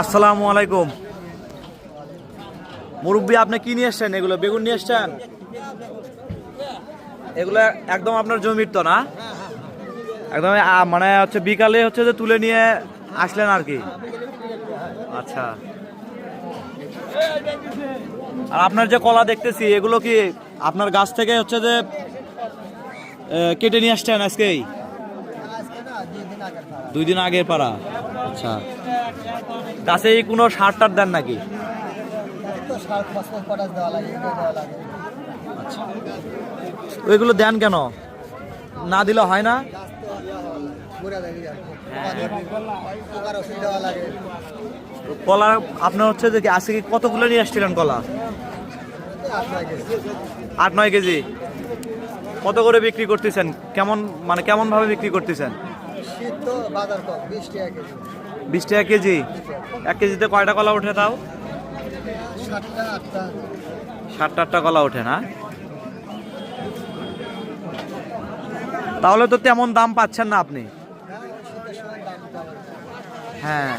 আসসালামু আলাইকুম। মুরব্বী, আপনি কি নিয়ে এসছেন? এগুলো বেগুন নিয়ে এসছেন? এগুলো একদম আপনার জমির তো না? একদম মানে হচ্ছে বিকালে হচ্ছে যে তুলে নিয়ে আসলেন আর কি। আচ্ছা। আর আপনার যে কলা দেখতেছি, এগুলো কি আপনার গাছ থেকে হচ্ছে যে কেটে নিয়ে আসছেন আজকেই? দুই দিন আগের পাড়া। আচ্ছা। গাছে কোনো সার টার দেন নাকি? লাগে ওইগুলো দেন কেন? না দিলে হয় না? কলা, আপনার হচ্ছে যে আজকে কি কতগুলো নিয়ে আসছিলেন কলা? আট, নয় কেজি। কত করে বিক্রি করতেছেন? কেমন মানে কেমন ভাবে বিক্রি করতেছেন? বিশ টাকা কেজি। এক কেজিতে কয়টা কলা ওঠে তাও? সাতটা আটটা কলা ওঠে না? তাহলে তো তেমন দাম পাচ্ছেন না আপনি। হ্যাঁ।